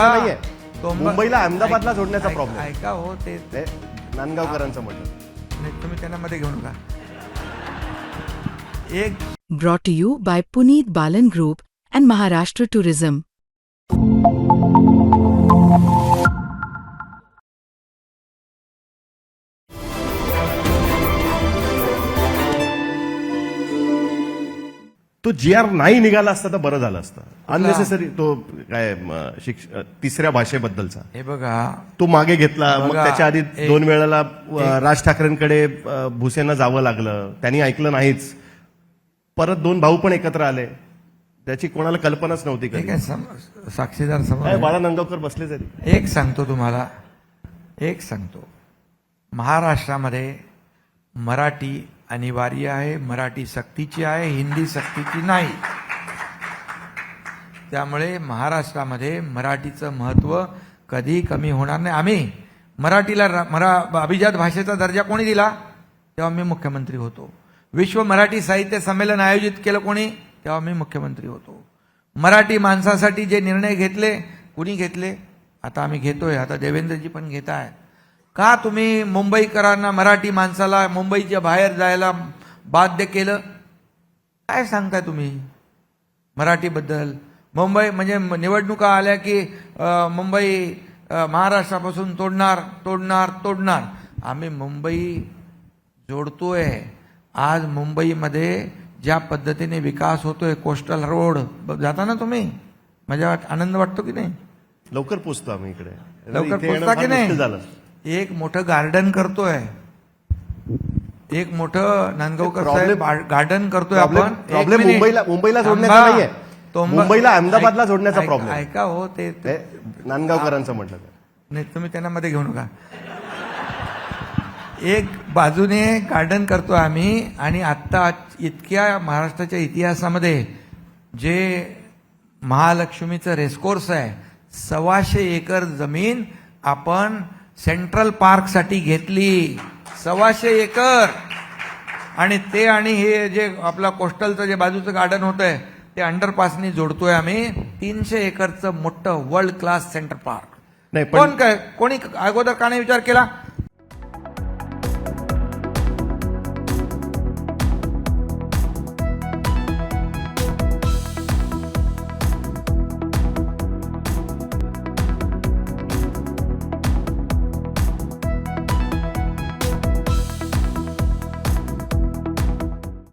जोडण्याचा नाहीये. तोंब- मुंबईला अहमदाबादला ऐक- जोडण्याचा ऐक- प्रॉब्लेम ऐका हो ते ते नांदगावकरांचं म्हटलं नाही, तुम्ही त्यांना मध्ये घेऊ नका एक Brought to you by Puneet Balan Group and Maharashtra Tourism. तो जी आर नाही निघाला असता तर बरं झालं असतं. अननेसेसरी तो काय शिक्ष तिसऱ्या भाषेबद्दलचा. हे बघा. तो मागे घेतला. मग बघा, त्याच्या आधी एक- दोन वेळेला अ, राज ठाकरेंकडे अ, भुसेंना जावं लागलं. त्यांनी ऐकलं नाहीच. परत दोन भाऊ पण एकत्र आले. त्याची कोणाला कल्पनाच नव्हती कधी. सम- साक्षीदार काय, समोर बाळा नंदगावकर बसले तरी एक सांगतो तुम्हाला. एक सांगतो. महाराष्ट्रामध्ये मराठी अनिवार्य आहे मराठी सक्तीची आहे हिंदी सक्तीची नाही. त्यामुळे महाराष्ट्रामध्ये मराठीचं महत्त्व कधी कमी होणार नाही. आम्ही मराठीला रा- मरा अभिजात भाषेचा दर्जा कोणी दिला? तेव्हा मी मुख्यमंत्री होतो. विश्व मराठी साहित्य संमेलन आयोजित केलं कोणी? तेव्हा मी मुख्यमंत्री होतो. मराठी माणसासाठी जे निर्णय घेतले कुणी घेतले? आता आम्ही घेतोय. आता देवेंद्रजी पण घेत आहेत. का तुम्ही मुंबईकरांना मराठी माणसाला मुंबईच्या बाहेर जायला बाध्य केलं? काय सांगताय तुम्ही? मराठीबद्दल. मुंबई म्हणजे निवडणुका आल्या की मुंबई महाराष्ट्रापासून तोडणार तोडणार तोडणार. आम्ही मुंबई जोडतोय. आज मुंबईमध्ये ज्या पद्धतीने विकास होतोय कोस्टल रोड जाता ना तुम्ही? मजा वाट आनंद वाटतो की नाही? लवकर पोचतो आम्ही इकडे. लवकर पोचता की नाही? एक मोठं गार्डन करतोय एक मोठं नांदगावकर साहेब गार्डन करतोय आपण. मुंबईला- मुंबईला जोडण्याचा. नाहीये. मुंबईला अहमदाबादला जोडण्याचा ऐक- problem. ऐका हो ते ते नांदगावकरांचं म्हटलं नाही तुम्ही त्यांना मध्ये घेऊ नका एक बाजूने गार्डन करतो आम्ही आणि आत्ता इतक्या महाराष्ट्राच्या इतिहासामध्ये जे महालक्ष्मीचं रेसकोर्स आहे सव्वाशे एकर जमीन आपण सेंट्रल पार्कसाठी घेतली. सव्वाशे एकर. आणि ते आणि हे जे आपला कोस्टलचं जे बाजूचं गार्डन होतंय ते अंडरपासनी जोडतोय आम्ही. तीनशे एकरचं मोठं वर्ल्ड क्लास सेंटर पार्क नाही पण कोण काय कोणी अगोदर का नाही विचार केला?